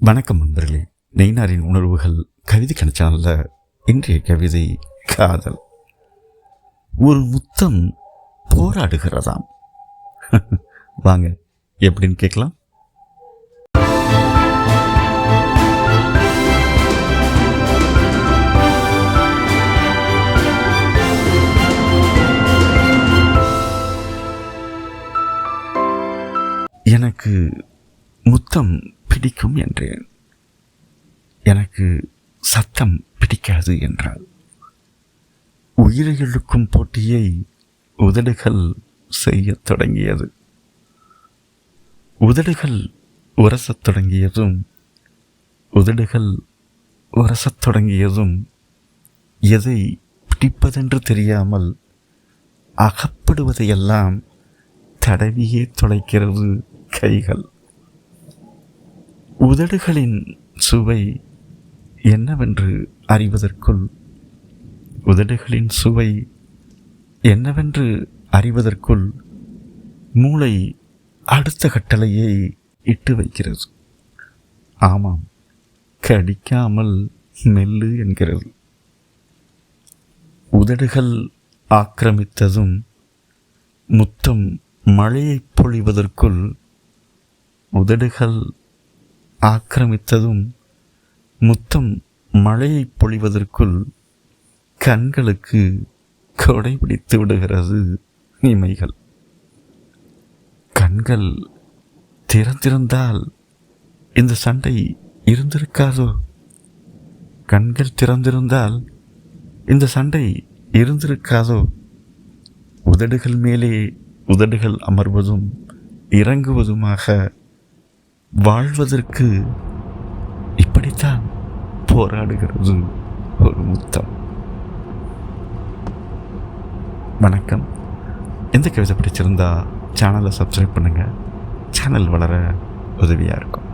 வணக்கம் நண்பர்களே. நெய்னாரின் உணர்வுகள் கவிதை கணிச்சானல்ல இன்றைய கவிதை காதல். ஒரு முத்தம் போராடுகிறதாம். வாங்க எப்படின்னு கேட்கலாம். எனக்கு முத்தம் பிடிக்கும் என்றேன் எனக்கு சத்தம் பிடிக்காது என்றாள். உயிர்களுக்கும் போட்டியை உதடுகள் செய்யத் தொடங்கியது. உதடுகள் உரசத் தொடங்கியதும் உதடுகள் உரசத் தொடங்கியதும் எதை பிடிப்பதென்று தெரியாமல் அகப்படுவதையெல்லாம் தடவியே தொலைக்கிறது கைகள். உதடுகளின் சுவை என்னவென்று அறிவதற்குள் உதடுகளின் சுவை என்னவென்று அறிவதற்குள் மூளை அடுத்த கட்டளையை இட்டு வைக்கிறது. ஆமாம் கடிக்காமல் மெல்லு என்கிறது. உதடுகள் ஆக்கிரமித்ததும் முத்தம் மழையைப் பொழிவதற்குள் உதடுகள் ஆக்கிரமித்ததும் முத்தம் மழையை பொழிவதற்குள் கண்களுக்கு கொடை பிடித்து விடுகிறது இமைகள். கண்கள் திறந்திருந்தால் இந்த சண்டை இருந்திருக்காதோ? கண்கள் திறந்திருந்தால் இந்த சண்டை இருந்திருக்காதோ? உதடுகள் மேலே உதடுகள் அமர்வதும் இறங்குவதுமாக வாழ்வதற்கு இப்படித்தான் போராடுகிறது ஒரு முத்தம். வணக்கம். எந்த கவிதை பிடிச்சிருந்தா சேனலை சப்ஸ்கிரைப் பண்ணுங்கள் சேனல் வளர உதவியாக இருக்கும்.